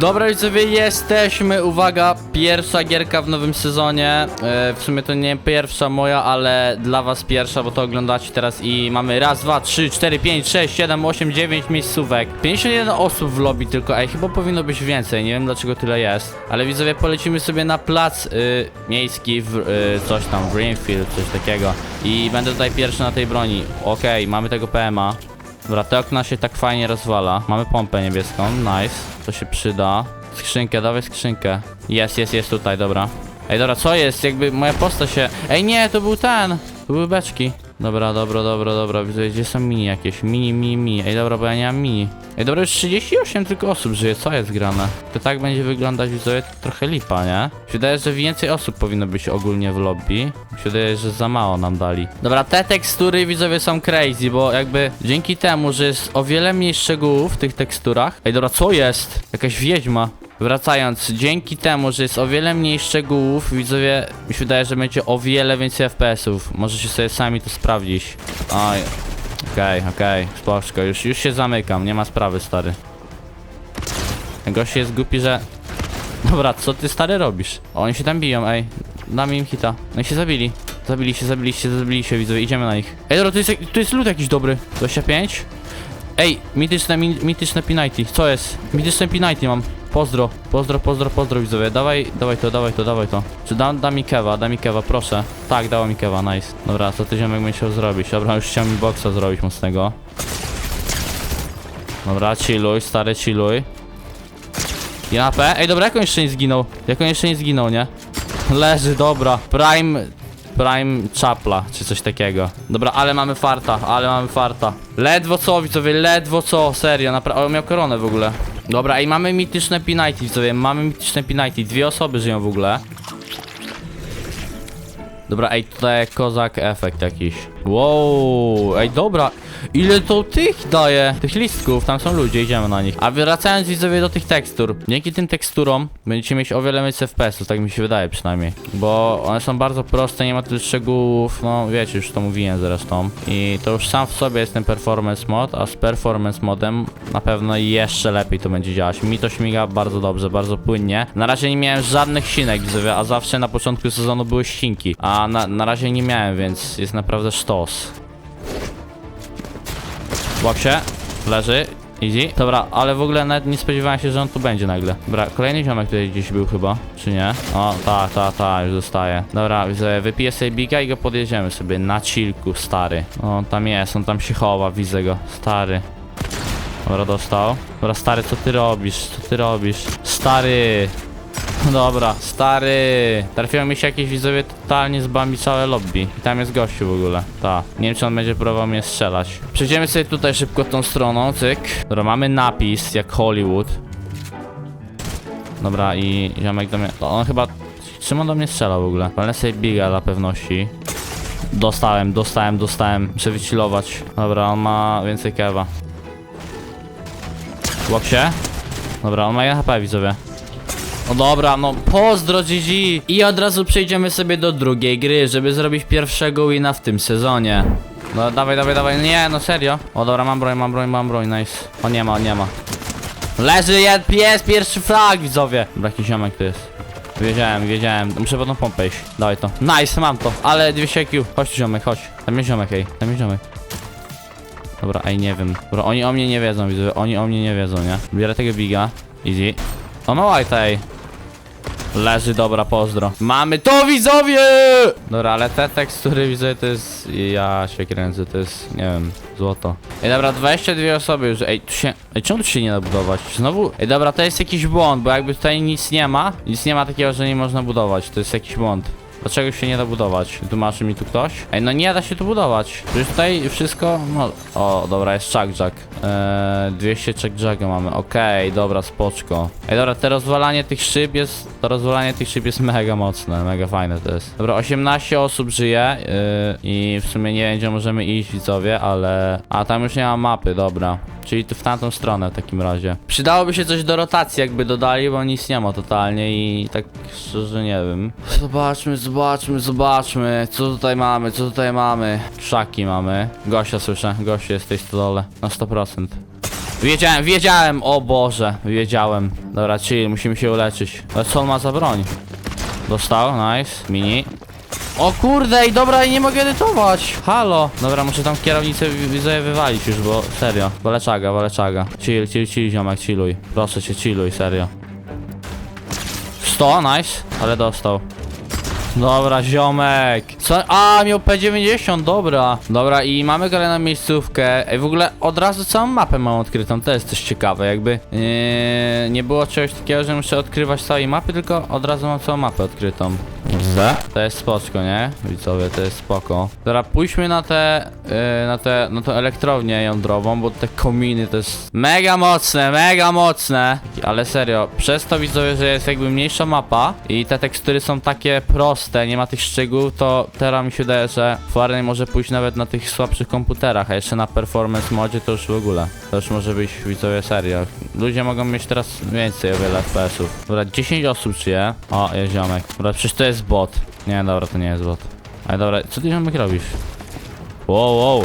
Dobra widzowie, jesteśmy, uwaga, pierwsza gierka w nowym sezonie, e, w sumie to nie pierwsza moja, ale dla was pierwsza, bo to oglądacie teraz i mamy raz, dwa, trzy, cztery, pięć, sześć, siedem, osiem, dziewięć miejscówek, 51 osób w lobby tylko, ej, chyba powinno być więcej, nie wiem dlaczego tyle jest, ale widzowie, polecimy sobie na plac y, miejski, w, y, coś tam, Greenfield, coś takiego. I będę tutaj pierwszy na tej broni, okej, mamy tego PMA, Dobra, te okna się tak fajnie rozwala. Mamy pompę niebieską, nice. To się przyda. Skrzynkę, dawaj skrzynkę. Jest, jest, jest tutaj, dobra. Ej, dobra, co jest? Jakby moja postać się... Ej, nie, to był ten! To były beczki. Dobra, dobra, dobra, dobra. Widzę, gdzie są mini jakieś. Mini, mini, mini. Ej, dobra, bo ja nie mam mini. Ej, dobra, już 38 tylko osób żyje. Co jest grane? To tak będzie wyglądać, widzowie, trochę lipa, nie? Mi się Wydaje, że więcej osób powinno być ogólnie w lobby. Mi się wydaje, że za mało nam dali. Dobra, te tekstury, widzowie, są crazy, bo jakby dzięki temu, że jest o wiele mniej szczegółów w tych teksturach. Ej, dobra, co jest? Jakaś wiedźma. Wracając, dzięki temu, że jest o wiele mniej szczegółów, widzowie, mi się wydaje, że będzie o wiele więcej FPS-ów. Możecie sobie sami to sprawdzić. Oj. Okej, okej, spoczko, już, już się zamykam, nie ma sprawy, stary. Gość jest głupi, że... Dobra, co ty, stary, robisz? O, oni się tam biją, ej. Damy im hita. No i się zabili. Zabili się, zabili się, zabili się, widzowie, idziemy na nich. Ej, dobra, tu jest, tu jest lód jakiś dobry. 25? Ej, mityczne, mi, mityczne Pinajty, co jest? Mityczne Pinajty mam. Pozdro, pozdro, pozdro, pozdro widzowie. Dawaj, dawaj to, dawaj to, dawaj to. Czy da, da mi kewa, da mi kewa, proszę. Tak, dała mi kewa, nice. Dobra, co ty ziomek musiał zrobić? Dobra, już chciał mi boxa zrobić mocnego. Dobra, chilluj, stary, chilluj. Ja P? Ej, dobra, jak on jeszcze nie zginął? Jak on jeszcze nie zginął, nie? Leży, dobra. Prime... Prime Chapla, czy coś takiego. Dobra, ale mamy farta, ale mamy farta. Ledwo co, widzowie, ledwo co, serio, naprawdę. O, miał koronę w ogóle. Dobra, i mamy mityczne Pinajty, widzowie, mamy mityczne Pinajty. Dwie osoby żyją w ogóle. Dobra, ej, tutaj kozak efekt jakiś. Wow, ej, dobra. Ile to tych daje? Tych listków, tam są ludzie, idziemy na nich. A wracając widzowie do tych tekstur. Dzięki tym teksturom będziecie mieć o wiele więcej FPS-ów, tak mi się wydaje przynajmniej. Bo one są bardzo proste, nie ma tyle szczegółów, no wiecie, już to mówiłem zresztą. I to już sam w sobie jest ten performance mod, a z performance modem na pewno jeszcze lepiej to będzie działać. Mi to śmiga bardzo dobrze, bardzo płynnie. Na razie nie miałem żadnych sinek widzowie, a zawsze na początku sezonu były ścinki. A na, na razie nie miałem, więc jest naprawdę sztos. Łap się, leży, easy. Dobra, ale w ogóle nawet nie spodziewałem się, że on tu będzie nagle. Dobra, kolejny ziomek tutaj gdzieś był chyba, czy nie? O, ta, ta, ta, już zostaje. Dobra, widzę, wypiję sobie biga i go podjedziemy sobie na chillku, stary. O, on tam jest, on tam się chowa, widzę go, stary. Dobra, dostał. Dobra, stary, co ty robisz? Co ty robisz? Stary! Dobra, stary. Trafiło mi się jakieś widzowie totalnie zbami całe lobby. I tam jest gościu w ogóle. Ta. Nie wiem, czy on będzie próbował mnie strzelać. Przejdziemy sobie tutaj szybko tą stroną, cyk. Dobra, mamy napis jak Hollywood. Dobra, i ziomek do mnie. On chyba. Czym on do mnie strzela w ogóle? Palę sobie biga dla pewności. Dostałem, dostałem, dostałem. Muszę. Dobra, on ma więcej kewa. Łap się. Dobra, on ma 1 HP, widzowie. No dobra, no pozdro GG I od razu przejdziemy sobie do drugiej gry, żeby zrobić pierwszego wina w tym sezonie. No dawaj, dawaj, dawaj, nie, no serio? O dobra, mam broń, mam broń, mam broń, nice. O nie ma, o nie ma. Leży jed, pies, pierwszy flag, widzowie. Dobra, jakiś ziomek to jest. Wiedziałem, wiedziałem, muszę po tą pompę iść. Dawaj to, nice, mam to, ale 200 IQ Chodź tu ziomek, chodź, tam jest ziomek, ej, tam jest ziomek. Dobra, ej, nie wiem. Dobra, oni o mnie nie wiedzą, widzowie, oni o mnie nie wiedzą, nie? Biorę tego biga, easy. O, ma white, ej Leży, dobra, pozdro. Mamy to, widzowie! Dobra, ale te tekstury, widzę, to jest... Ja się kręcę, to jest, nie wiem, złoto. Ej, dobra, 22 osoby już, ej, tu się... Ej, czemu tu się nie da budować? Znowu? Ej, dobra, to jest jakiś błąd, bo jakby tutaj nic nie ma, nic nie ma takiego, że nie można budować, to jest jakiś błąd. Dlaczego się nie da budować? Tłumaczy mi tu ktoś? Ej, no nie da się tu budować. Przecież tutaj wszystko, no... O, dobra, jest chuck jack. Eee, 200 chuck jacka mamy. Okej, dobra, spoczko. Ej, dobra, te rozwalanie tych szyb jest... To rozwalanie tych szyb jest mega mocne, mega fajne to jest. Dobra, 18 osób żyje yy, i w sumie nie wiem, gdzie możemy iść, widzowie, ale... A, tam już nie ma mapy, dobra. Czyli tu w tamtą stronę w takim razie. Przydałoby się coś do rotacji jakby dodali, bo nic nie ma totalnie i tak szczerze nie wiem. Zobaczmy, zobaczmy, zobaczmy. Co tutaj mamy, co tutaj mamy? Krzaki mamy. Gościa słyszę, goście jest w tej stodole. Na 100%. Wiedziałem, wiedziałem, o Boże, wiedziałem. Dobra, chill, musimy się uleczyć. Ale co on ma za broń? Dostał, nice, mini. O kurde, i dobra, i nie mogę edytować. Halo. Dobra, muszę tam kierownicę wi- widzę wywalić już, bo serio. Waleczaga, waleczaga. Chill, chill, chill, ziomek, chilluj. Proszę cię, chilluj, serio. 100, nice, ale dostał. Dobra, ziomek. Co? A, miał P90, dobra. Dobra, i mamy kolejną miejscówkę. Ej, w ogóle od razu całą mapę mam odkrytą, to jest też ciekawe, jakby yy, nie było czegoś takiego, że muszę odkrywać całej mapy, tylko od razu mam całą mapę odkrytą. Za? To jest spoczko, nie? Widzowie, to jest spoko. Dobra, pójdźmy na te, yy, na te, na tą elektrownię jądrową, bo te kominy to jest mega mocne, mega mocne. Ale serio, przez to widzowie, że jest jakby mniejsza mapa i te tekstury są takie proste, nie ma tych szczegółów, to teraz mi się wydaje, że Farney może pójść nawet na tych słabszych komputerach, a jeszcze na performance modzie to już w ogóle. To już może być widzowie serio. Ludzie mogą mieć teraz więcej o wiele FPS-ów. Dobra, 10 osób czyje. O, jest ziomek. Dobra, przecież to jest bot. Nie, dobra, to nie jest bot. Ale dobra, co ty ziomek robisz? Wow, wow.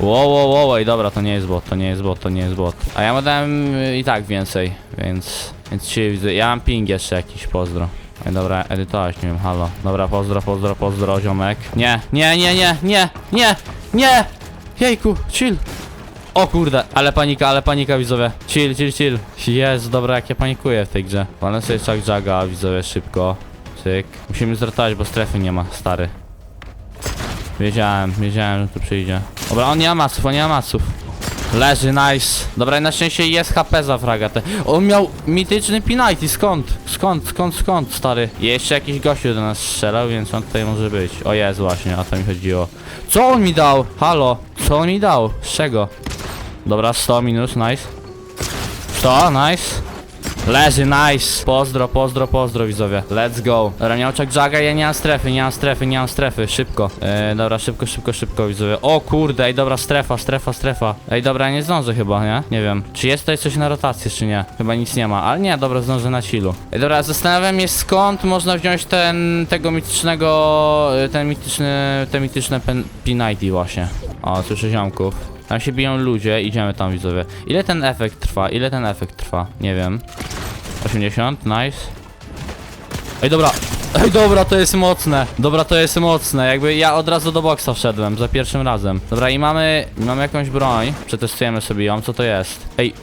Wow, wow, wow, ej, dobra, to nie jest bot, to nie jest bot, to nie jest bot. A ja mu dałem y, i tak więcej, więc... Więc się widzę. Ja mam ping jeszcze jakiś, pozdro. Ej, dobra, edytować, nie wiem, halo. Dobra, pozdro, pozdro, pozdro, ziomek. Nie, nie, nie, nie, nie, nie, nie! Jejku, chill. O kurde, ale panika, ale panika widzowie. Chill, chill, chill. Jest, dobra, jak ja panikuję w tej grze. Walę sobie Chuck Jaga, widzowie, szybko. Musimy zrotować, bo strefy nie ma, stary. Wiedziałem, wiedziałem, że tu przyjdzie. Dobra, on nie ma maców, on nie ma maców. Leży, nice. Dobra, i na szczęście jest HP za fraga te. On miał mityczny Pinajty, skąd? Skąd, skąd, skąd, stary? Jeszcze jakiś gościu do nas strzelał, więc on tutaj może być. O jest właśnie, o to mi chodziło. Co on mi dał? Halo? Co on mi dał? Z czego? Dobra, 100 minus, nice. 100, nice. Leży, nice. Pozdro, pozdro, pozdro widzowie. Let's go. Dobra, miał czak jaga, ja nie mam strefy, nie mam strefy, nie mam strefy. Szybko. E, dobra, szybko, szybko, szybko widzowie. O kurde, ej dobra, strefa, strefa, strefa. Ej dobra, nie zdążę chyba, nie? Nie wiem. Czy jest tutaj coś na rotację, czy nie? Chyba nic nie ma, ale nie, dobra, zdążę na chillu. Ej dobra, zastanawiam się skąd można wziąć ten, tego mitycznego, y, ten mityczny, te mityczne pen, P90 właśnie. O, słyszę ziomków. Tam się biją ludzie, idziemy tam widzowie. Ile ten efekt trwa? Ile ten efekt trwa? Nie wiem. 80, nice. Ej, dobra. Ej, dobra, to jest mocne. Dobra, to jest mocne. Jakby ja od razu do boksa wszedłem, za pierwszym razem. Dobra, i mamy, mamy jakąś broń. Przetestujemy sobie ją, co to jest? Ej.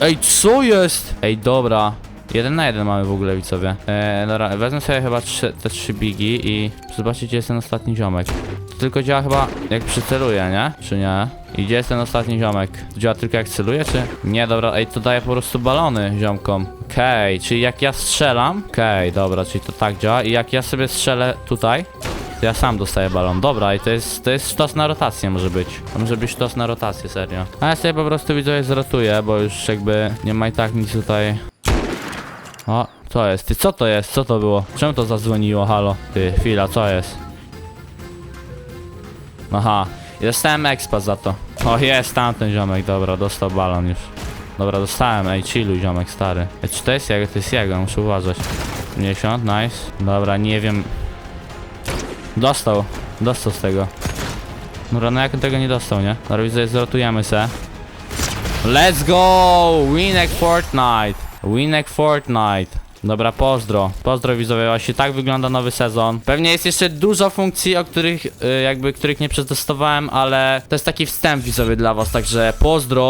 Ej, co jest? Ej, dobra. Jeden na jeden mamy w ogóle, widzowie. Eee, dobra, wezmę sobie chyba trzy, te trzy bigi i zobaczcie, gdzie jest ten ostatni ziomek. To tylko działa chyba jak przyceluję, nie? Czy nie? I gdzie jest ten ostatni ziomek? To działa tylko jak celuję, czy? Nie, dobra, ej, to daje po prostu balony ziomkom. Okej, czyli jak ja strzelam... Okej, dobra, czyli to tak działa i jak ja sobie strzelę tutaj, to ja sam dostaję balon. Dobra, i to jest, to jest sztos na rotację może być. To może być sztos na rotację, serio. A ja sobie po prostu widzę, zrotuję, bo już jakby nie ma i tak nic tutaj... O, co jest? Ty, co to jest? Co to było? Czemu to zadzwoniło? Halo? Ty, chwila, co jest? Aha, i dostałem expa za to. O, jest tamten ziomek, dobra, dostał balon już. Dobra, dostałem, ej, chilluj ziomek stary. Ej, czy to jest jego? To jest jego, muszę uważać. 50, nice. Dobra, nie wiem. Dostał, dostał z tego. Dobra, no jak on tego nie dostał, nie? Dobra, widzę, zrotujemy se. Let's go! Winek Fortnite! Winek Fortnite! Dobra, pozdro. Pozdro widzowie, właśnie tak wygląda nowy sezon. Pewnie jest jeszcze dużo funkcji, o których y, jakby, których nie przetestowałem, ale to jest taki wstęp widzowie dla was, także pozdro.